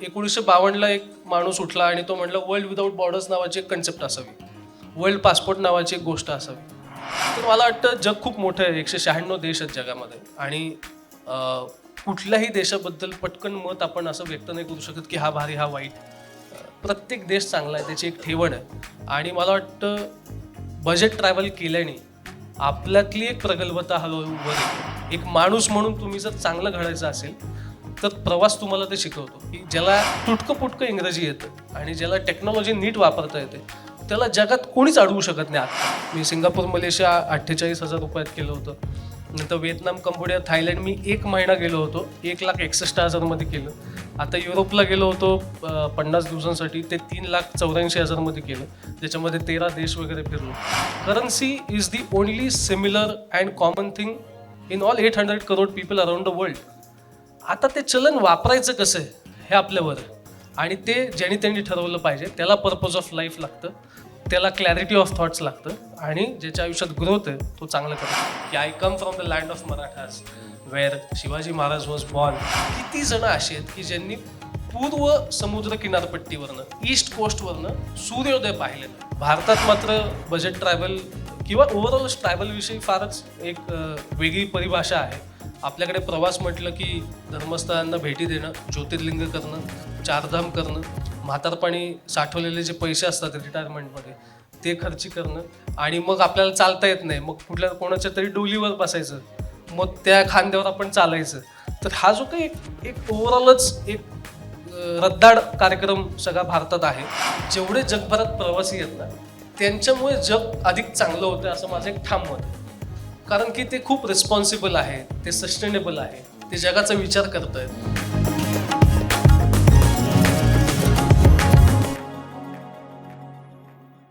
एकोणीसशे बावन्नला एक माणूस उठला आणि तो म्हणला वर्ल्ड विदाऊट बॉर्डर्स नावाची एक कन्सेप्ट असावी. वर्ल्ड पासपोर्ट नावाची एक गोष्ट असावी. तर मला वाटतं जग खूप मोठं आहे. एकशे शहाण्णव देश आहेत जगामध्ये. आणि कुठल्याही देशाबद्दल पटकन मत आपण असं व्यक्त नाही करू शकत की हा भारी हा वाईट. प्रत्येक देश चांगला आहे त्याची एक ठेवण आहे. आणि मला वाटतं बजेट ट्रॅव्हल केल्याने आपल्यातली एक प्रगल्भता हळूहळू वर एक माणूस म्हणून तुम्ही जर चांगलं घडायचं असेल तर प्रवास तुम्हाला ते शिकवतो की ज्याला तुटकं पुटकं इंग्रजी येतं आणि ज्याला टेक्नॉलॉजी नीट वापरता येते त्याला जगात कोणीच अडवू शकत नाही आता. मी सिंगापूर मलेशिया अठ्ठेचाळीस हजार रुपयात केलं होतं. नंतर व्हिएतनाम कंबोडिया थायलंड मी एक महिना गेलो होतो. एक लाख एकसष्ट हजारमध्ये केलं. आता युरोपला गेलो होतो पन्नास दिवसांसाठी ते तीन लाख चौऱ्याऐंशी हजारमध्ये केलं. ज्याच्यामध्ये तेरा देश वगैरे फिरलो. Currency is the only similar and common thing in all eight hundred crore people around the world आता ते चलन वापरायचं कसं आहे हे आपल्यावर? आणि ते ज्यांनी त्यांनी ठरवलं पाहिजे त्याला पर्पज ऑफ लाईफ लागतं त्याला क्लॅरिटी ऑफ थॉट्स लागतं आणि ज्याच्या आयुष्यात ग्रोथ आहे तो चांगलं करतो. की I come from the land of Marathas where Shivaji Maharaj was born किती जण असे आहेत की ज्यांनी पूर्व समुद्र किनारपट्टीवरनं ईस्ट कोस्टवरनं सूर्योदय पाहिले भारतात मात्र बजेट ट्रॅव्हल किंवा ओव्हरऑल ट्रॅव्हलविषयी फारच एक वेगळी परिभाषा आहे. आपल्याकडे प्रवास म्हटलं की धर्मस्थळांना भेटी देणं ज्योतिर्लिंग करणं चारधाम करणं म्हातारपणी साठवलेले जे पैसे असतात रिटायरमेंटमध्ये ते खर्ची करणं आणि मग आपल्याला चालता येत नाही. मग कुठल्या कोणाच्या तरी डोलीवर बसायचं. मग त्या खांद्यावर आपण चालायचं. तर हा जो काही एक एक ओव्हरऑलच एक रद्दाड कार्यक्रम सगळा भारतात आहे. जेवढे जगभरात प्रवासी आहेत ना त्यांच्यामुळे जग अधिक चांगलं होतं असं माझं एक ठाम मत आहे. कारण की ते खूप रिस्पॉन्सिबल आहे ते सस्टेनेबल आहे ते जगाचा विचार करत आहेत